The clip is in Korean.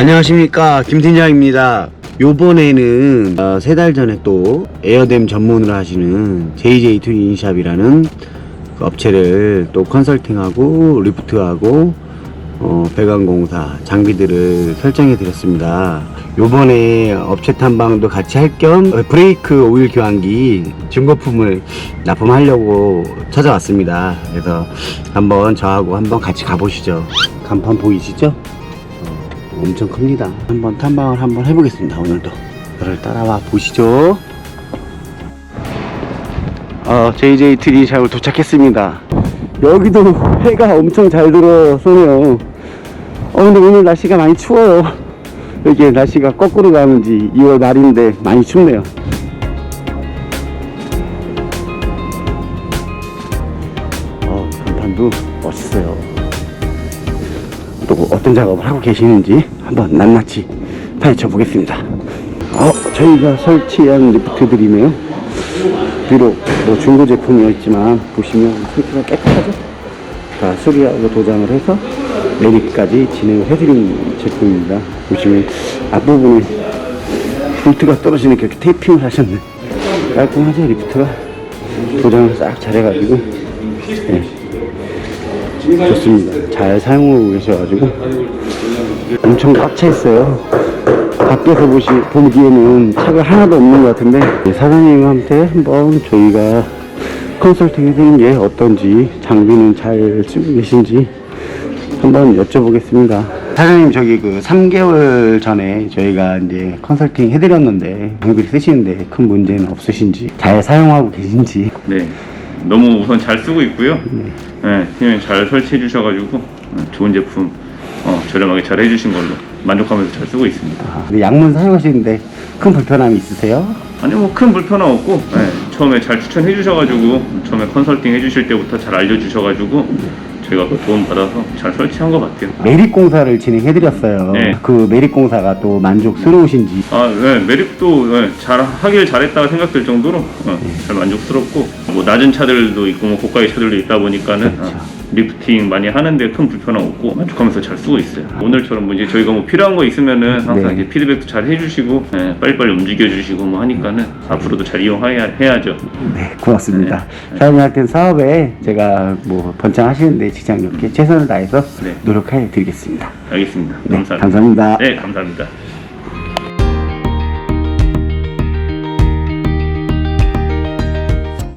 안녕하십니까. 김팀장입니다. 요번에는 어, 세달 전에 또 에어댐 전문으로 하시는 JJ 튜닝샵이라는 그 업체를 또 컨설팅하고 리프트하고 어, 배관공사 장비들을 설정해 드렸습니다. 요번에 업체 탐방도 같이 할 겸 브레이크 오일 교환기 중고품을 납품하려고 찾아왔습니다. 그래서 한번 저하고 한번 같이 가보시죠. 간판 보이시죠? 엄청 큽니다. 한번 탐방을 한번 해보겠습니다. 오늘도 저를 따라와 보시죠. 어, JJ 트리샵을 도착했습니다. 여기도 해가 엄청 잘 들어서네요. 어, 근데 오늘 날씨가 많이 추워요. 이게 날씨가 거꾸로 가는지 2월 말인데 많이 춥네요. 어, 간판도 멋있어요. 또 어떤 작업을 하고 계시는지 한번 낱낱이 파헤쳐 보겠습니다. 어, 저희가 설치한 리프트들이네요. 비록 뭐 중고 제품이었지만 보시면 상태가 깨끗하죠? 다 수리하고 도장을 해서 내리까지 진행을 해드린 제품입니다. 보시면 앞부분에 볼트가 떨어지는 이렇게 테이핑을 하셨네. 깔끔하죠, 리프트가? 도장을 싹 잘해가지고. 네. 좋습니다. 잘 사용하고 계셔가지고 엄청 꽉 차 있어요. 밖에서 보시 보기에는 차가 하나도 없는 것 같은데 사장님한테 한번 저희가 컨설팅 해드린 게 어떤지 장비는 잘 쓰고 계신지 한번 여쭤보겠습니다. 사장님 저기 그 3개월 전에 저희가 이제 컨설팅 해드렸는데 장비를 쓰시는데 큰 문제는 없으신지 잘 사용하고 계신지 네. 너무 우선 잘 쓰고 있고요. 네. 팀장님 잘 설치해 주셔가지고 어, 좋은 제품 어, 저렴하게 잘 해주신 걸로 만족하면서 잘 쓰고 있습니다. 아, 근데 양문 사용하시는데 큰 불편함이 있으세요? 아니 뭐 큰 불편은 없고 네, 처음에 잘 추천해 주셔가지고 처음에 컨설팅 해주실 때부터 잘 알려주셔가지고 저희가 그 도움 받아서 잘 설치한 것 같아요. 매립 공사를 진행해드렸어요. 네. 그 매립 공사가 또 만족스러우신지. 아, 네, 매립도 네, 잘 하길 잘했다고 생각될 정도로 어, 잘 만족스럽고 뭐 낮은 차들도 있고 뭐 고가의 차들도 있다 보니까는 그렇죠. 어, 리프팅 많이 하는데 큰 불편함 없고 만족하면서 잘 쓰고 있어요. 오늘처럼 뭐 이제 저희가 뭐 필요한 거 있으면은 항상 네. 이제 피드백도 잘 해주시고 예, 빨리빨리 움직여주시고 뭐 하니까는 앞으로도 잘 이용해야죠. 네, 고맙습니다. 사장님한테 사업에 제가 뭐 번창하시는데 지장력 없게 최선을 다해서 네. 노력해 드리겠습니다. 알겠습니다. 네, 감사합니다. 감사합니다. 네, 감사합니다.